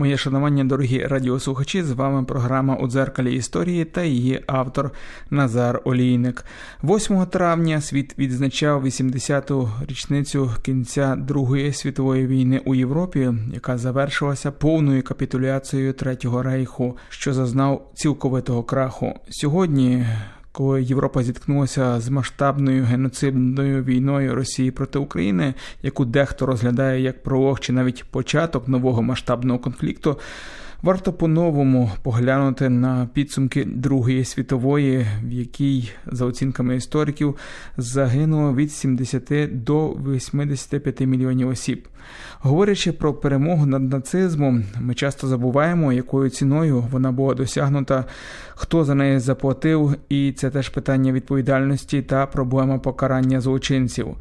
Моє шанування, дорогі радіослухачі, з вами програма у дзеркалі історії та її автор Назар Олійник. 8 травня світ відзначав 80-ту річницю кінця Другої світової війни у Європі, яка завершилася повною капітуляцією Третього рейху, що зазнав цілковитого краху. Сьогодні коли Європа зіткнулася з масштабною геноцидною війною Росії проти України, яку дехто розглядає як пролог чи навіть початок нового масштабного конфлікту. Варто по-новому поглянути на підсумки Другої світової, в якій, за оцінками істориків, загинуло від 70 до 85 мільйонів осіб. Говорячи про перемогу над нацизмом, ми часто забуваємо, якою ціною вона була досягнута, хто за неї заплатив, і це теж питання відповідальності та проблема покарання злочинців.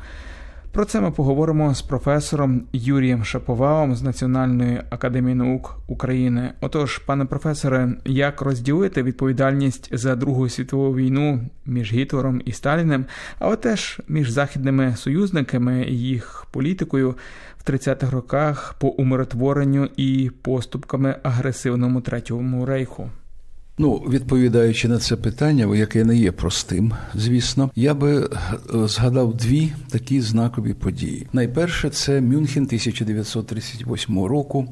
Про це ми поговоримо з професором Юрієм Шаповалом з Національної академії наук України. Отож, пане професоре, як розділити відповідальність за Другу світову війну між Гітлером і Сталіним, але теж між західними союзниками і їх політикою в 30-х роках по умиротворенню і поступками агресивному третьому рейху? Ну, відповідаючи на це питання, яке не є простим, звісно, я би е, згадав дві такі знакові події. Найперше це Мюнхен 1938 року,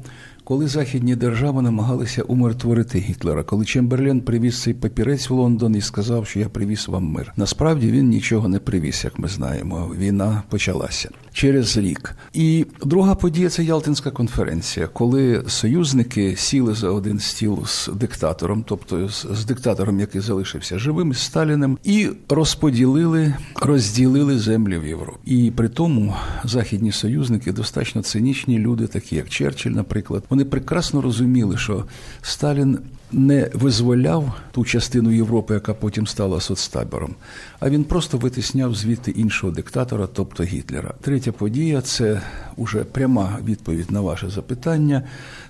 коли західні держави намагалися умиротворити Гітлера, коли Чемберлен привіз цей папірець в Лондон і сказав, що я привіз вам мир. Насправді він нічого не привіз, як ми знаємо. Війна почалася через рік. І друга подія це Ялтинська конференція, коли союзники сіли за один стіл з диктатором, тобто з, диктатором, який залишився живим, з Сталіним, і розподілили, розділили землі в Європі. І при тому західні союзники достатньо цинічні люди, такі як Черчилль, наприклад. Вони прекрасно розуміли, що Сталін не визволяв ту частину Європи, яка потім стала соцтабором, а він просто витисняв звідти іншого диктатора, тобто Гітлера. Третя подія це уже пряма відповідь на ваше запитання.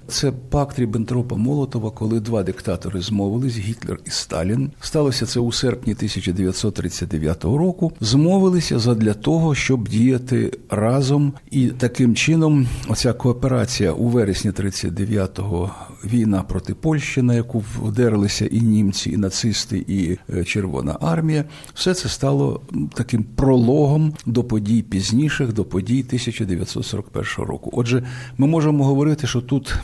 Це пакт Ріббентропа Молотова, коли два диктатори змовились Гітлер і Сталін. Сталося це у серпні 1939 року. Змовилися задля того, щоб діяти разом, і таким чином оця кооперація у вересні 39-го війна проти Польщі, на яку вдерлися і німці, і нацисти, і е, Червона армія, все це стало таким прологом до подій пізніших, до подій 1941 року. Отже, ми можемо говорити, що тут.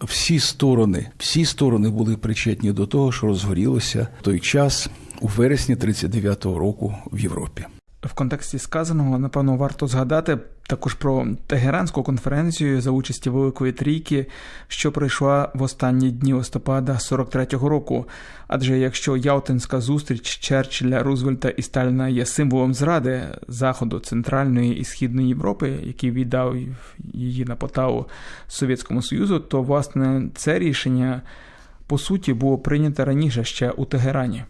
Всі сторони, всі сторони були причетні до того, що розгорілося той час у вересні 39-го року в Європі. В контексті сказаного, напевно, варто згадати також про Тегеранську конференцію за участі Великої Трійки, що пройшла в останні дні листопада 43-го року. Адже якщо Ялтинська зустріч Черчилля, Рузвельта і Сталіна є символом зради заходу Центральної і Східної Європи, який віддав її на поталу Совєтському Союзу, то власне це рішення по суті було прийнято раніше ще у Тегерані.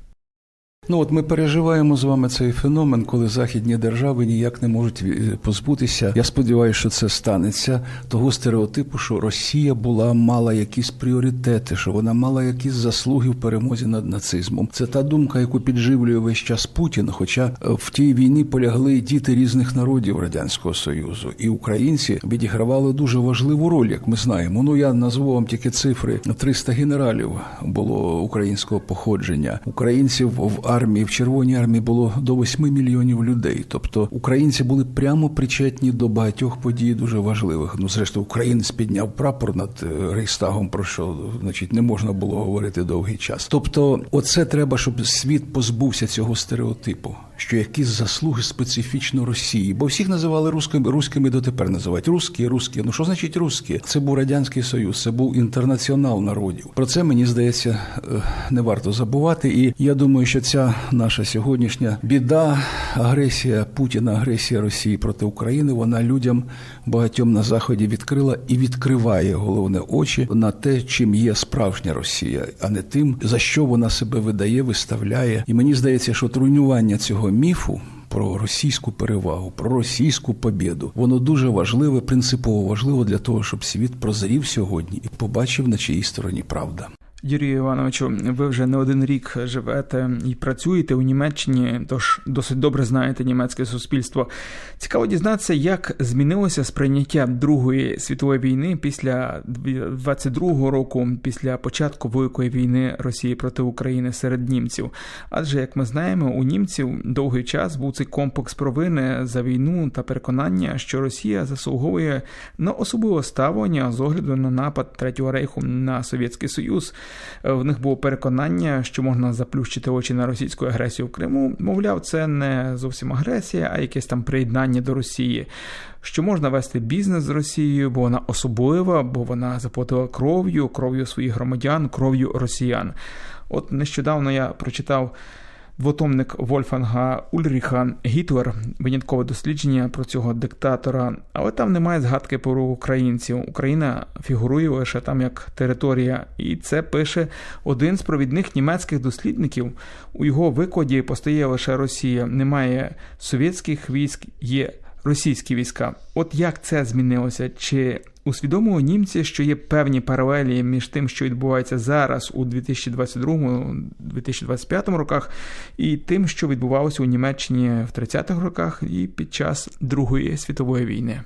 Ну от ми переживаємо з вами цей феномен, коли західні держави ніяк не можуть позбутися. Я сподіваюся, що це станеться того стереотипу, що Росія була мала якісь пріоритети, що вона мала якісь заслуги в перемозі над нацизмом. Це та думка, яку підживлює весь час Путін. Хоча в тій війні полягли діти різних народів радянського союзу, і українці відігравали дуже важливу роль, як ми знаємо. Ну я назву вам тільки цифри: 300 генералів було українського походження. Українців в в Червоній армії було до 8 мільйонів людей. Тобто українці були прямо причетні до багатьох подій дуже важливих. Ну, зрештою, українець підняв прапор над Рейхстагом, Рейстагом, про що значить не можна було говорити довгий час. Тобто, оце треба, щоб світ позбувся цього стереотипу що якісь заслуги специфічно Росії, бо всіх називали рускими, руськими дотепер називають русські, русські. Ну що значить русські? Це був радянський союз, це був інтернаціонал народів. Про це мені здається е, не варто забувати. І я думаю, що ця наша сьогоднішня біда, агресія Путіна, агресія Росії проти України, вона людям багатьом на заході відкрила і відкриває головне очі на те, чим є справжня Росія, а не тим, за що вона себе видає, виставляє. І мені здається, що трунювання цього цього міфу. Про російську перевагу, про російську побіду, воно дуже важливе, принципово важливо для того, щоб світ прозрів сьогодні і побачив на чиїй стороні правда. Юрію Івановичу, ви вже не один рік живете і працюєте у Німеччині, тож досить добре знаєте німецьке суспільство. Цікаво дізнатися, як змінилося сприйняття Другої світової війни після 22-го року, після початку великої війни Росії проти України серед німців. Адже, як ми знаємо, у німців довгий час був цей комплекс провини за війну та переконання, що Росія заслуговує на особливе ставлення з огляду на напад Третього рейху на Совєтський Союз. В них було переконання, що можна заплющити очі на російську агресію в Криму. Мовляв, це не зовсім агресія, а якесь там приєднання до Росії. Що можна вести бізнес з Росією, бо вона особлива, бо вона заплатила кров'ю, кров'ю своїх громадян, кров'ю росіян. От нещодавно я прочитав двотомник Вольфанга Ульріха Гітлер, виняткове дослідження про цього диктатора, але там немає згадки про українців. Україна фігурує лише там як територія, і це пише один з провідних німецьких дослідників. У його викладі постає лише Росія. Немає совєтських військ, є російські війська. От як це змінилося? Чи усвідомили німці, що є певні паралелі між тим, що відбувається зараз у 2022-2025 роках, і тим, що відбувалося у Німеччині в 30-х роках і під час Другої світової війни?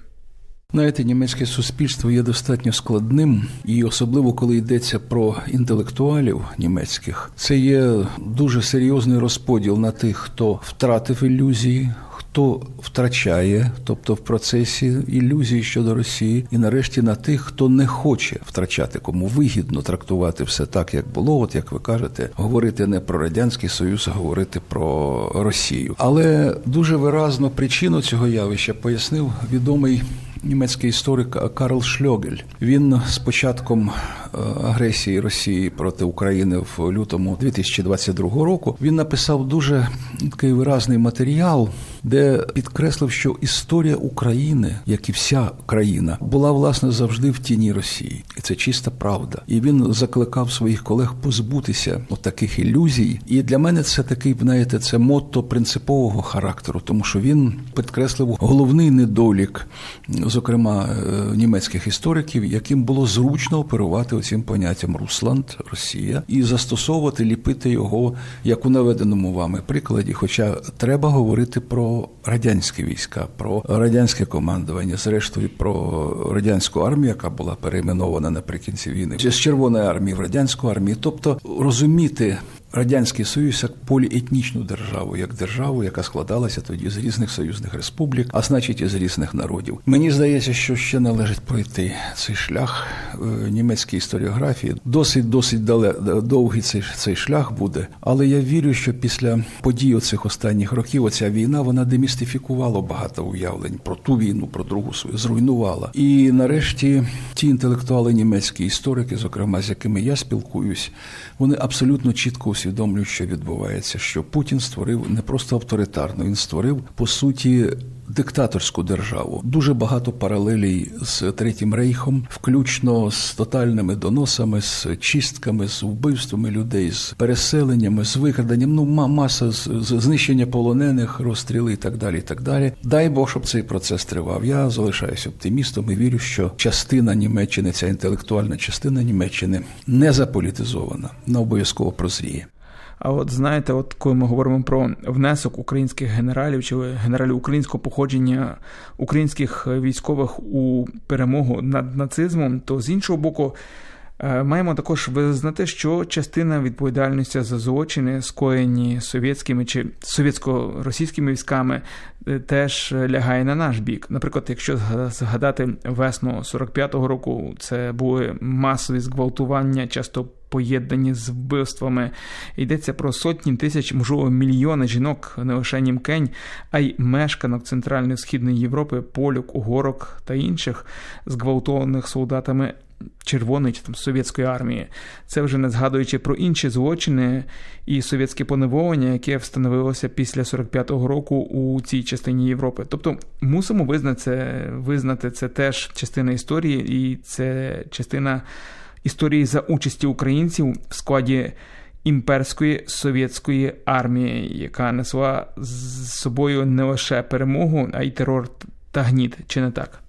Знаєте, німецьке суспільство є достатньо складним, і особливо коли йдеться про інтелектуалів німецьких, це є дуже серйозний розподіл на тих, хто втратив ілюзії, хто втрачає, тобто в процесі ілюзії щодо Росії, і нарешті на тих, хто не хоче втрачати, кому вигідно трактувати все так, як було. От як ви кажете, говорити не про радянський союз, а говорити про Росію. Але дуже виразно причину цього явища пояснив відомий. Німецький історик Карл Шльогель. Він з початком е, агресії Росії проти України в лютому 2022 року він написав дуже такий виразний матеріал, де підкреслив, що історія України, як і вся країна, була власне завжди в тіні Росії, і це чиста правда. І він закликав своїх колег позбутися от таких ілюзій. І для мене це такий, знаєте, це мотто принципового характеру, тому що він підкреслив головний недолік зокрема е, німецьких істориків, яким було зручно оперувати оцим поняттям Русланд, Росія, і застосовувати, ліпити його як у наведеному вами прикладі. Хоча треба говорити про радянські війська, про радянське командування, зрештою про радянську армію, яка була перейменована наприкінці війни. З Червоної армії в радянську армію, тобто розуміти Радянський Союз як поліетнічну державу, як державу, яка складалася тоді з різних союзних республік, а значить і з різних народів. Мені здається, що ще належить пройти цей шлях е, німецькій історіографії. Досить досить дале довгий цей цей шлях буде. Але я вірю, що після подій оцих останніх років оця війна вона демістифікувала багато уявлень про ту війну, про другу свою зруйнувала. І нарешті ті інтелектуали німецькі історики, зокрема з якими я спілкуюсь, вони абсолютно чітко усвідомлюють, що відбувається, що Путін створив не просто авторитарну, він створив по суті диктаторську державу. Дуже багато паралелей з третім рейхом, включно з тотальними доносами, з чистками, з вбивствами людей, з переселеннями, з викраденням. Ну маса з, з знищення полонених, розстріли і так далі. І так далі. Дай Бог, щоб цей процес тривав. Я залишаюся оптимістом і вірю, що частина Німеччини, ця інтелектуальна частина Німеччини не заполітизована, не обов'язково прозріє. А от знаєте, от коли ми говоримо про внесок українських генералів чи генералів українського походження українських військових у перемогу над нацизмом, то з іншого боку. Е, маємо також визнати, що частина відповідальності за злочини, скоєні совєтськими чи совєтсько-російськими військами, е, теж лягає на наш бік. Наприклад, якщо згадати весну 45-го року, це були масові зґвалтування, часто поєднані з вбивствами. Йдеться про сотні тисяч, можливо, мільйони жінок, не лише німкень, а й мешканок Центральної Східної Європи, полюк, угорок та інших, зґвалтованих солдатами. Червоної чи там совєтської армії, це вже не згадуючи про інші злочини і совєтське поневолення, яке встановилося після 45-го року у цій частині Європи. Тобто мусимо визнати це, визнати це теж частина історії, і це частина історії за участі українців в складі імперської совєтської армії, яка несла з собою не лише перемогу, а й терор та гніт, чи не так?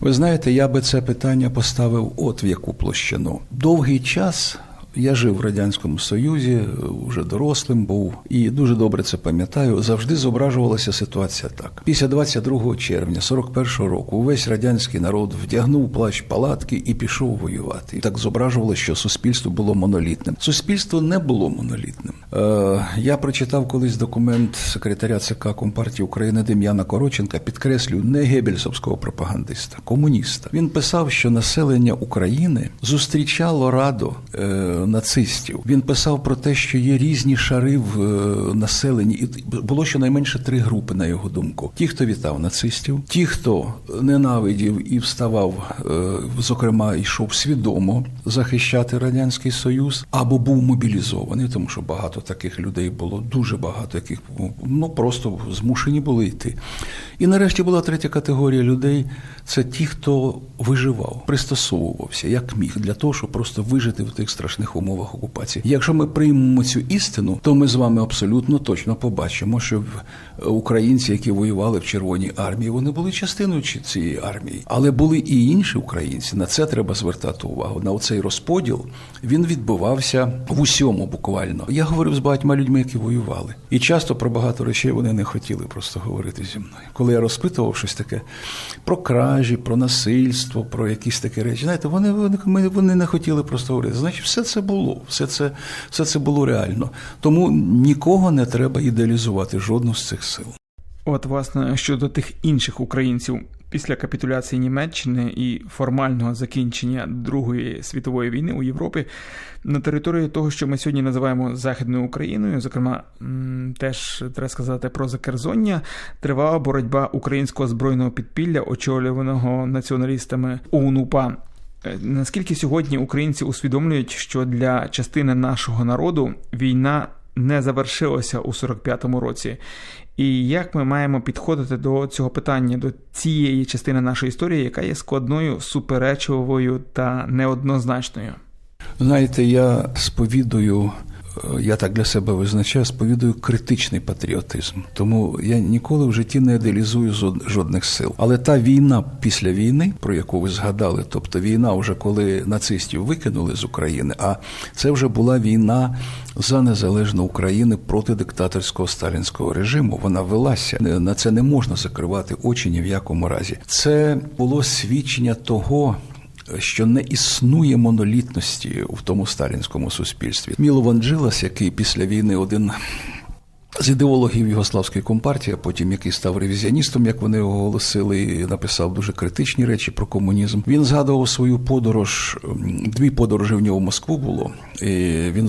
Ви знаєте, я би це питання поставив от в яку площину. Довгий час Я жив в радянському союзі, вже дорослим був, і дуже добре це пам'ятаю. Завжди зображувалася ситуація так. Після 22 червня 41-го року увесь радянський народ вдягнув плащ палатки і пішов воювати. І так зображувалося, що суспільство було монолітним. Суспільство не було монолітним. Е, Я прочитав колись документ секретаря ЦК Компартії України Дем'яна Короченка, підкреслюю, не гебельсовського пропагандиста, комуніста. Він писав, що населення України зустрічало раду е, нацистів. Він писав про те, що є різні шари в е, населенні, і було щонайменше три групи, на його думку: ті, хто вітав нацистів, ті, хто ненавидів і вставав, е, зокрема, йшов свідомо захищати радянський союз, або був мобілізований, тому що багато таких людей було, дуже багато, яких ну просто змушені були йти. І нарешті була третя категорія людей це ті, хто виживав, пристосовувався як міг для того, щоб просто вижити в тих страшних умовах окупації. Якщо ми приймемо цю істину, то ми з вами абсолютно точно побачимо, що українці, які воювали в Червоній армії, вони були частиною цієї армії, але були і інші українці. На це треба звертати увагу. На оцей розподіл він відбувався в усьому буквально. Я говорив з багатьма людьми, які воювали, і часто про багато речей вони не хотіли просто говорити зі мною. Коли я розпитував щось таке про кражі, про насильство, про якісь такі речі, знаєте, вони вони, вони не хотіли просто говорити. Значить, все це було, все це, все це було реально. Тому нікого не треба ідеалізувати жодну з цих сил. От, власне, щодо тих інших українців, після капітуляції Німеччини і формального закінчення Другої світової війни у Європі на території того, що ми сьогодні називаємо Західною Україною, зокрема, теж треба сказати про Закерзоння, тривала боротьба українського збройного підпілля, очолюваного націоналістами ОУН-УПА. Е, наскільки сьогодні українці усвідомлюють, що для частини нашого народу війна не завершилася у 45-му році, і як ми маємо підходити до цього питання, до цієї частини нашої історії, яка є складною, суперечливою та неоднозначною? Знаєте, я сповідую я так для себе визначаю, сповідую критичний патріотизм. Тому я ніколи в житті не ідеалізую жодних сил. Але та війна після війни, про яку ви згадали, тобто війна, вже коли нацистів викинули з України, а це вже була війна за незалежну Україну проти диктаторського сталінського режиму. Вона велася на це не можна закривати очі ні в якому разі. Це було свідчення того що не існує монолітності в тому сталінському суспільстві. Міло Ванджилас, який після війни один з ідеологів Югославської компартії, а потім який став ревізіоністом, як вони оголосили, і написав дуже критичні речі про комунізм. Він згадував свою подорож. Дві подорожі в нього в Москву було. І Він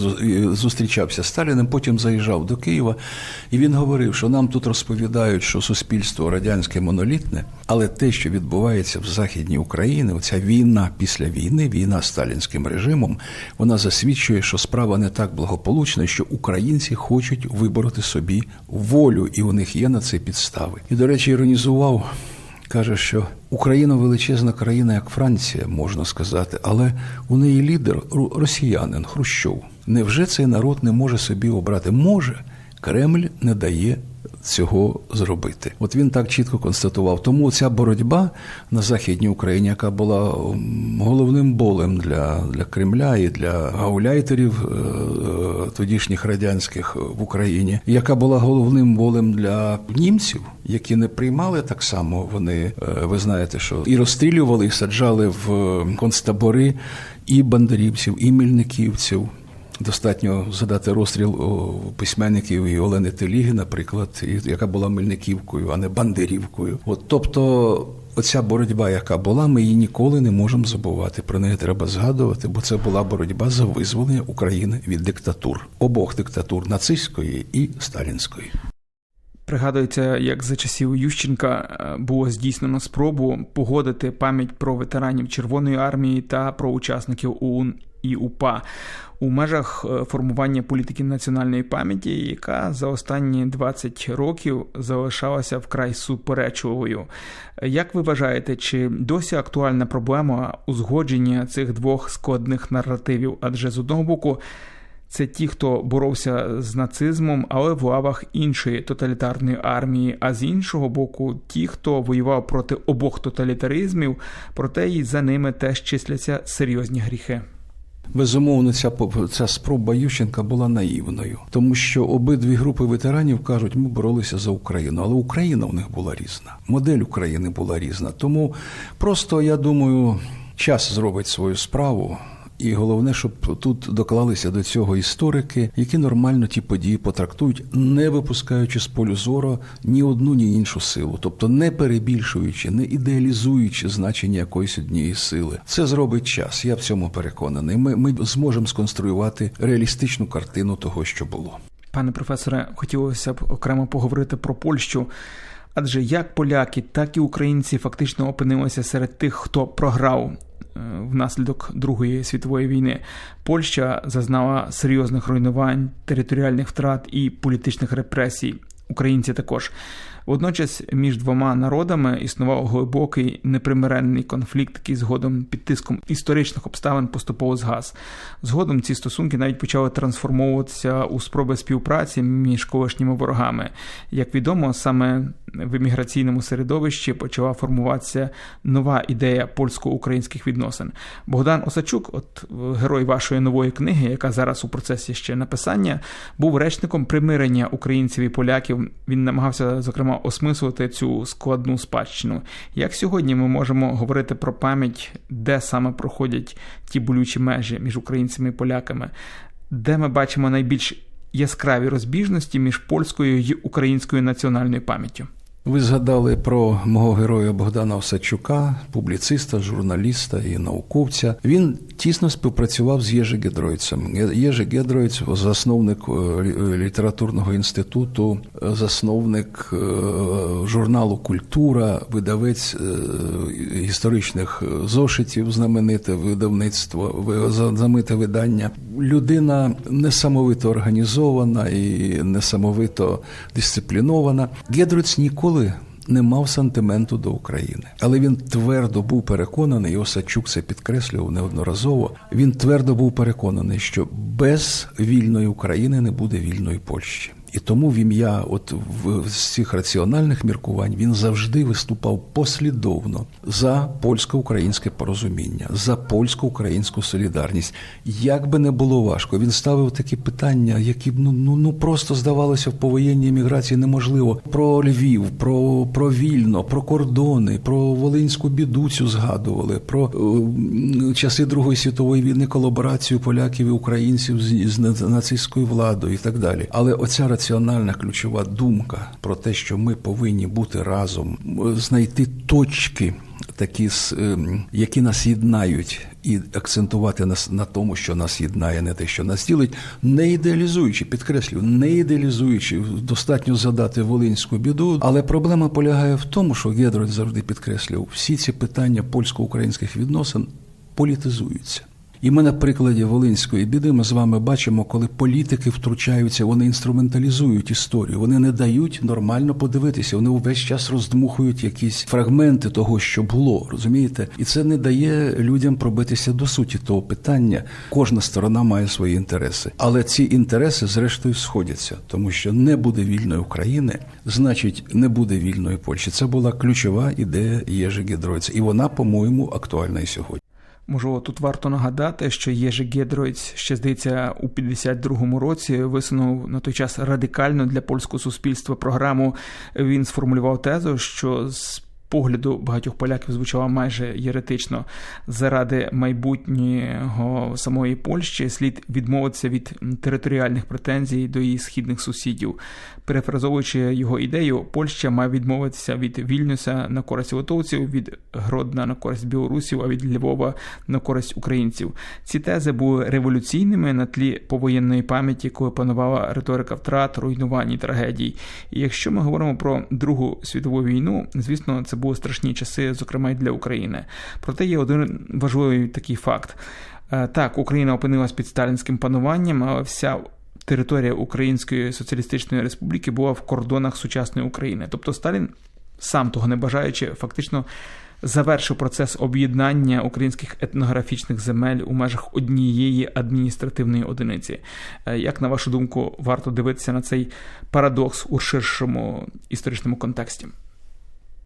зустрічався з Сталіним, потім заїжджав до Києва, і він говорив, що нам тут розповідають, що суспільство радянське монолітне, але те, що відбувається в Західній Україні, оця війна після війни, війна з сталінським режимом, вона засвідчує, що справа не так благополучна, що українці хочуть вибороти собі волю, і у них є на це підстави. І, до речі, іронізував. Каже, що Україна величезна країна, як Франція, можна сказати, але у неї лідер росіянин Хрущов. Невже цей народ не може собі обрати? Може, Кремль не дає цього зробити. От він так чітко констатував. Тому ця боротьба на західній Україні, яка була головним болем для для Кремля і для гауляйтерів е, е, тодішніх радянських в Україні, яка була головним болем для німців, які не приймали так само. Вони е, ви знаєте, що і розстрілювали, і саджали в концтабори і бандерівців, і мільниківців. Достатньо задати розстріл письменників і Олени Теліги, наприклад, яка була Мельниківкою, а не Бандерівкою. От тобто. Оця боротьба, яка була, ми її ніколи не можемо забувати. Про неї треба згадувати, бо це була боротьба за визволення України від диктатур обох диктатур нацистської і сталінської. Пригадується, як за часів Ющенка е, було здійснено спробу погодити пам'ять про ветеранів Червоної армії та про учасників ОУН і УПА у межах е, формування політики національної пам'яті, яка за останні 20 років залишалася вкрай суперечливою. Як ви вважаєте, чи досі актуальна проблема узгодження цих двох складних наративів? Адже з одного боку. Це ті, хто боровся з нацизмом, але в лавах іншої тоталітарної армії. А з іншого боку, ті, хто воював проти обох тоталітаризмів, проте і за ними теж числяться серйозні гріхи. Безумовно, ця ця спроба Ющенка була наївною, тому що обидві групи ветеранів кажуть, ми боролися за Україну, але Україна у них була різна. Модель України була різна. Тому просто я думаю, час зробить свою справу. І головне, щоб тут доклалися до цього історики, які нормально ті події потрактують, не випускаючи з полю зору ні одну, ні іншу силу, тобто не перебільшуючи, не ідеалізуючи значення якоїсь однієї сили. Це зробить час. Я в цьому переконаний. Ми, Ми зможемо сконструювати реалістичну картину того, що було. Пане професоре, хотілося б окремо поговорити про Польщу. Адже як поляки, так і українці фактично опинилися серед тих, хто програв внаслідок Другої світової війни Польща зазнала серйозних руйнувань, територіальних втрат і політичних репресій. Українці також Водночас між двома народами існував глибокий непримиренний конфлікт, який згодом під тиском історичних обставин поступово згас. Згодом ці стосунки навіть почали трансформовуватися у спроби співпраці між колишніми ворогами. Як відомо, саме в еміграційному середовищі почала формуватися нова ідея польсько-українських відносин. Богдан Осачук, от герой вашої нової книги, яка зараз у процесі ще написання, був речником примирення українців і поляків. Він намагався зокрема осмислити цю складну спадщину. Як сьогодні ми можемо говорити про пам'ять, де саме проходять ті болючі межі між українцями і поляками, де ми бачимо найбільш яскраві розбіжності між польською і українською національною пам'яттю? Ви згадали про мого героя Богдана Осадчука, публіциста, журналіста і науковця. Він тісно співпрацював з Єжи Гедройцем. Єжи Гедройц – засновник е, літературного інституту, засновник е, журналу Культура, видавець е, історичних зошитів, знамените видавництво, знамите видання. Людина несамовито організована і несамовито дисциплінована. Ніколи ніколи не мав сантименту до України, але він твердо був переконаний, і Осадчук це підкреслював неодноразово. Він твердо був переконаний, що без вільної України не буде вільної Польщі. І тому в ім'я, от в з цих раціональних міркувань, він завжди виступав послідовно за польсько-українське порозуміння, за польсько-українську солідарність. Як би не було важко, він ставив такі питання, які ну ну ну просто здавалося в повоєнній еміграції неможливо. Про Львів, про про Вільно, про кордони, про Волинську біду цю згадували, про е, часи Другої світової війни, колаборацію поляків і українців з, з нацистською владою і так далі. Але оця раціональна ключова думка про те, що ми повинні бути разом, знайти точки. Такі ем, які нас єднають, і акцентувати нас на тому, що нас єднає, не те, що нас ділить, не ідеалізуючи, підкреслюю, не ідеалізуючи, достатньо задати волинську біду. Але проблема полягає в тому, що Гедроль завжди підкреслював, всі ці питання польсько-українських відносин політизуються. І ми на прикладі Волинської біди ми з вами бачимо, коли політики втручаються, вони інструменталізують історію, вони не дають нормально подивитися. Вони увесь час роздмухують якісь фрагменти того, що було, розумієте, і це не дає людям пробитися до суті того питання. Кожна сторона має свої інтереси, але ці інтереси, зрештою, сходяться, тому що не буде вільної України, значить, не буде вільної Польщі. Це була ключова ідея Єжи Гедройця, і вона, по-моєму, актуальна і сьогодні. Можливо, тут варто нагадати, що Єжи Гедройць ще здається у 52-му році висунув на той час радикально для польського суспільства програму. Він сформулював тезу, що з погляду багатьох поляків звучала майже єретично заради майбутнього самої Польщі слід відмовитися від територіальних претензій до її східних сусідів. Перефразовуючи його ідею, Польща має відмовитися від Вільнюса на користь литовців, від Гродна на користь білорусів, а від Львова на користь українців. Ці тези були революційними на тлі повоєнної пам'яті, коли панувала риторика втрат, руйнувань і трагедій. І якщо ми говоримо про Другу світову війну, звісно, це були страшні часи, зокрема й для України. Проте є один важливий такий факт. Е, так, Україна опинилась під сталінським пануванням, але вся територія Української Соціалістичної Республіки була в кордонах сучасної України. Тобто Сталін, сам того не бажаючи, фактично завершив процес об'єднання українських етнографічних земель у межах однієї адміністративної одиниці. Е, як на вашу думку, варто дивитися на цей парадокс у ширшому історичному контексті?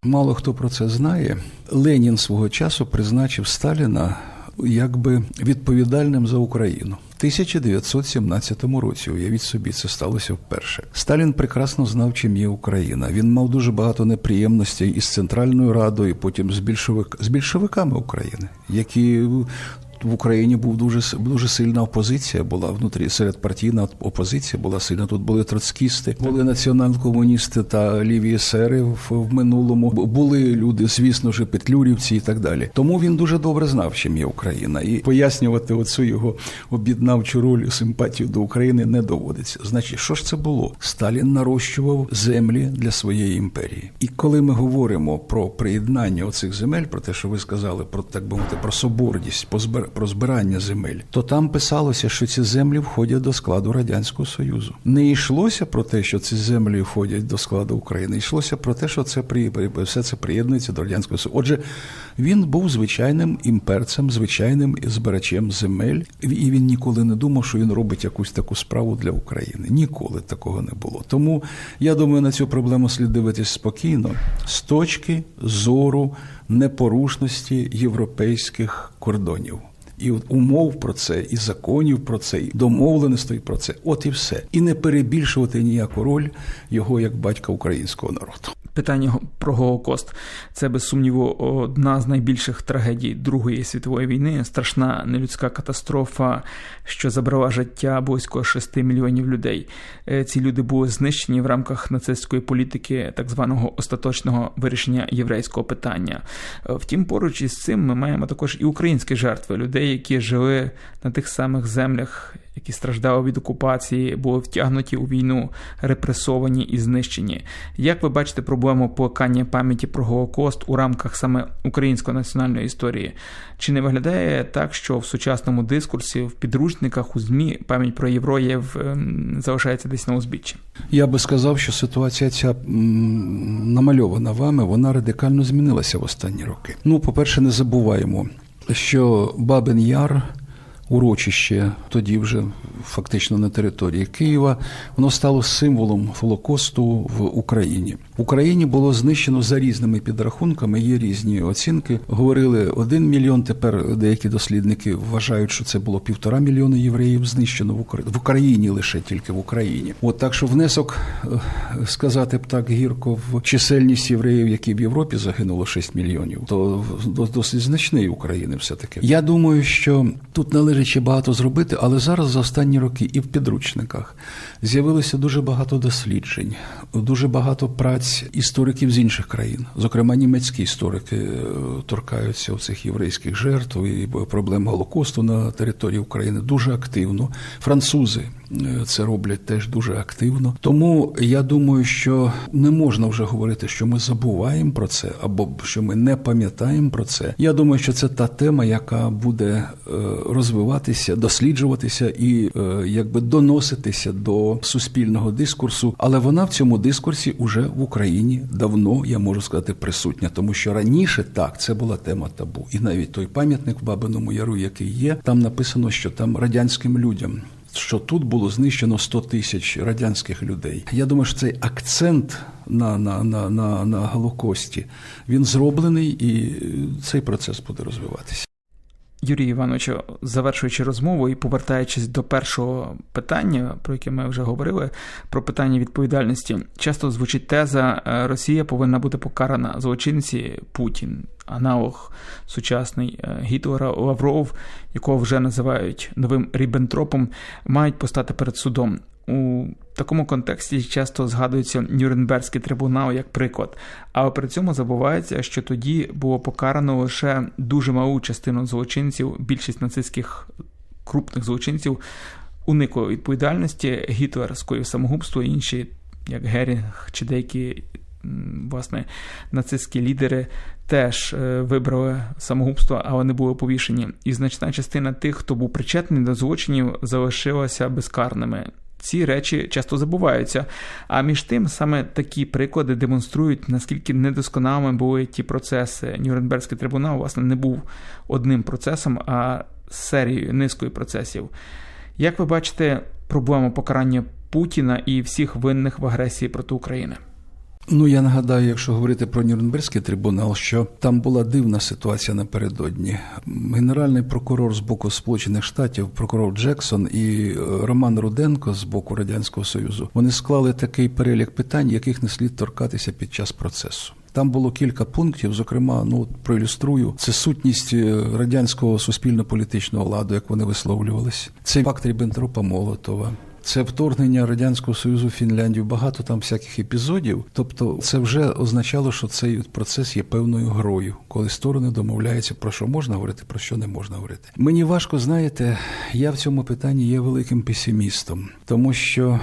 Мало хто про це знає. Ленін свого часу призначив Сталіна якби відповідальним за Україну. В 1917 році, уявіть собі, це сталося вперше. Сталін прекрасно знав, чим є Україна. Він мав дуже багато неприємностей із Центральною Радою, потім з більшовик з більшовиками України, які в Україні був дуже дуже сильна опозиція. Була внутрі середпартійна опозиція, була сильна. Тут були троцкісти, були націонал-комуністи та ліві есери в, в минулому. Були люди, звісно ж, петлюрівці і так далі. Тому він дуже добре знав, чим є Україна, і пояснювати оцю його об'єднавчу роль симпатію до України не доводиться. Значить, що ж це було? Сталін нарощував землі для своєї імперії. І коли ми говоримо про приєднання оцих земель, про те, що ви сказали, про так би мовити, про соборність, про збирання земель, то там писалося, що ці землі входять до складу радянського союзу. Не йшлося про те, що ці землі входять до складу України. Йшлося про те, що це при все це приєднується до радянського союзу. Отже, він був звичайним імперцем, звичайним збирачем земель, і він ніколи не думав, що він робить якусь таку справу для України. Ніколи такого не було. Тому я думаю, на цю проблему слід дивитись спокійно з точки зору непорушності європейських кордонів і умов про це, і законів про це, і домовленостей про це. От і все. І не перебільшувати ніяку роль його як батька українського народу. Питання про Голокост це без сумніву одна з найбільших трагедій Другої світової війни. Страшна нелюдська катастрофа, що забрала життя близько 6 мільйонів людей. Е, ці люди були знищені в рамках нацистської політики, так званого остаточного вирішення єврейського питання. Е, втім, поруч із цим ми маємо також і українські жертви людей, які жили на тих самих землях які страждали від окупації, були втягнуті у війну, репресовані і знищені. Як ви бачите проблему плекання пам'яті про Голокост у рамках саме української національної історії? Чи не виглядає так, що в сучасному дискурсі, в підручниках у ЗМІ пам'ять про євреїв ем, залишається десь на узбіччі? Я би сказав, що ситуація ця намальована вами, вона радикально змінилася в останні роки. Ну, по-перше, не забуваємо, що Бабин Яр урочище, тоді вже фактично на території Києва, воно стало символом Холокосту в Україні. В Україні було знищено за різними підрахунками. Є різні оцінки. Говорили один мільйон. Тепер деякі дослідники вважають, що це було півтора мільйона євреїв знищено в Україні в Україні лише тільки в Україні. От так, що внесок е, сказати б так гірко в чисельність євреїв, які в Європі загинуло 6 мільйонів, то досить значний України. Все таки я думаю, що тут належить ще багато зробити, але зараз за останні роки і в підручниках з'явилося дуже багато досліджень, дуже багато праць істориків з інших країн. Зокрема, німецькі історики е, торкаються цих єврейських жертв і проблем Голокосту на території України дуже активно. Французи е, це роблять теж дуже активно. Тому я думаю, що не можна вже говорити, що ми забуваємо про це, або що ми не пам'ятаємо про це. Я думаю, що це та тема, яка буде е, розвиватися розвиватися, досліджуватися і е, якби доноситися до суспільного дискурсу. Але вона в цьому дискурсі уже в Україні давно я можу сказати присутня, тому що раніше так це була тема табу, і навіть той пам'ятник в Бабиному Яру, який є, там написано, що там радянським людям. Що тут було знищено 100 тисяч радянських людей. Я думаю, що цей акцент на на, на, на, на Голокості він зроблений, і цей процес буде розвиватися. Юрій Івановичу, завершуючи розмову і повертаючись до першого питання, про яке ми вже говорили, про питання відповідальності, часто звучить теза: е, Росія повинна бути покарана злочинці Путін, аналог сучасний е, Гітлера Лавров, якого вже називають новим Ріббентропом, мають постати перед судом. У такому контексті часто згадується Нюрнберзький трибунал як приклад, але при цьому забувається, що тоді було покарано лише дуже малу частину злочинців, більшість нацистських крупних злочинців уникли відповідальності. Гітлер скоїв самогубство, інші, як Герінг чи деякі власне нацистські лідери. Теж е, вибрали самогубство, але не були повішені, і значна частина тих, хто був причетний до злочинів, залишилася безкарними ці речі часто забуваються. А між тим, саме такі приклади демонструють, наскільки недосконалими були ті процеси. Нюрнберзький трибунал, власне, не був одним процесом, а серією низкою процесів. Як ви бачите проблему покарання Путіна і всіх винних в агресії проти України? Ну я нагадаю, якщо говорити про Нюрнберзький трибунал, що там була дивна ситуація напередодні. Генеральний прокурор з боку Сполучених Штатів, прокурор Джексон і е, Роман Руденко з боку радянського союзу, вони склали такий перелік питань, яких не слід торкатися під час процесу. Там було кілька пунктів. Зокрема, ну проілюструю це сутність е, радянського суспільно-політичного ладу, як вони висловлювалися. Це факт Ріббентропа Молотова. Це вторгнення радянського союзу в Фінляндію. Багато там всяких епізодів. Тобто, це вже означало, що цей процес є певною грою, коли сторони домовляються про що можна говорити, про що не можна говорити. Мені важко знаєте, я в цьому питанні є великим песимістом, тому що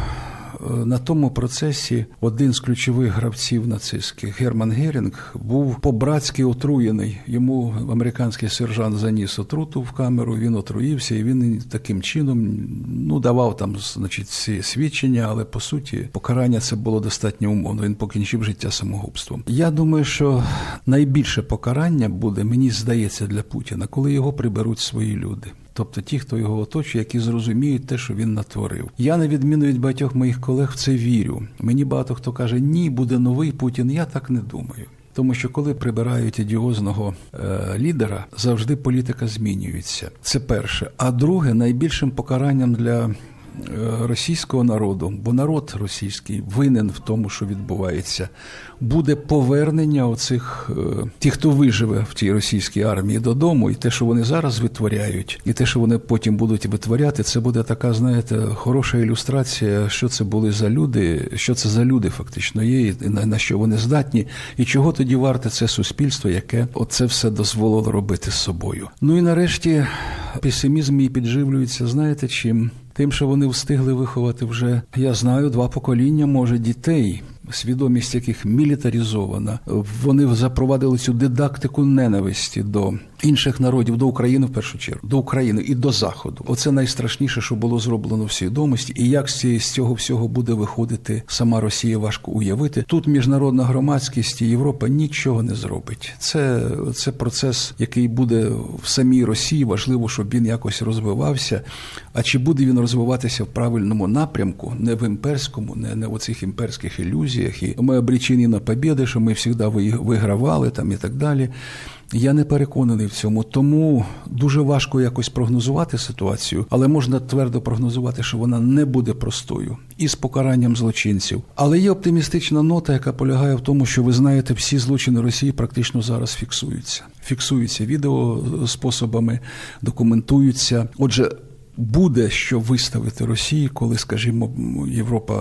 на тому процесі один з ключових гравців нацистських Герман Герінг був по-братськи отруєний. Йому американський сержант заніс отруту в камеру. Він отруївся, і він таким чином ну давав там, значить, ці свідчення, але по суті покарання це було достатньо умовно. Він покінчив життя самогубством. Я думаю, що найбільше покарання буде, мені здається, для Путіна, коли його приберуть свої люди тобто ті, хто його оточує, які зрозуміють те, що він натворив. Я, на відміну від багатьох моїх колег, в це вірю. Мені багато хто каже, ні, буде новий Путін. Я так не думаю. Тому що коли прибирають ідіозного е, лідера, завжди політика змінюється. Це перше. А друге, найбільшим покаранням для російського народу, бо народ російський винен в тому, що відбувається, буде повернення оцих е, тих, хто виживе в тій російській армії додому, і те, що вони зараз витворяють, і те, що вони потім будуть витворяти, це буде така, знаєте, хороша ілюстрація, що це були за люди, що це за люди фактично є, і на що вони здатні, і чого тоді варте це суспільство, яке оце все дозволило робити з собою. Ну і нарешті песимізм мій підживлюється, знаєте чим? Тим, що вони встигли виховати вже, я знаю, два покоління, може, дітей свідомість яких мілітарізована. Вони запровадили цю дидактику ненависті до інших народів, до України в першу чергу, до України і до Заходу. Оце найстрашніше, що було зроблено в свідомості, і як з цього всього буде виходити сама Росія, важко уявити. Тут міжнародна громадськість і Європа нічого не зробить. Це, Це процес, який буде в самій Росії. Важливо, щоб він якось розвивався. А чи буде він розвиватися в правильному напрямку, не в імперському, не, не в оцих імперських ілюзіях, ілюзіях, і ми обречені на побіди, що ми завжди вигравали там і так далі. Я не переконаний в цьому, тому дуже важко якось прогнозувати ситуацію, але можна твердо прогнозувати, що вона не буде простою і з покаранням злочинців. Але є оптимістична нота, яка полягає в тому, що ви знаєте, всі злочини Росії практично зараз фіксуються. Фіксуються відеоспособами, документуються. Отже, буде що виставити Росії, коли, скажімо, Європа,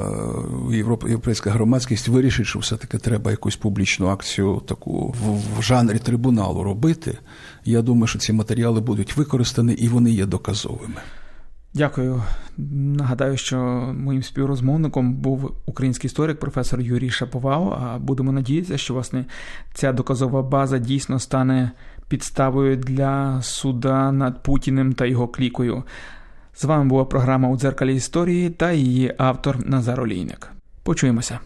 Європа, європейська громадськість вирішить, що все-таки треба якусь публічну акцію таку в, в жанрі трибуналу робити. Я думаю, що ці матеріали будуть використані і вони є доказовими. Дякую. Нагадаю, що моїм співрозмовником був український історик, професор Юрій Шаповал. А будемо надіятися, що власне ця доказова база дійсно стане підставою для суда над Путіним та його клікою. З вами була програма у дзеркалі історії та її автор Назар Олійник. Почуємося.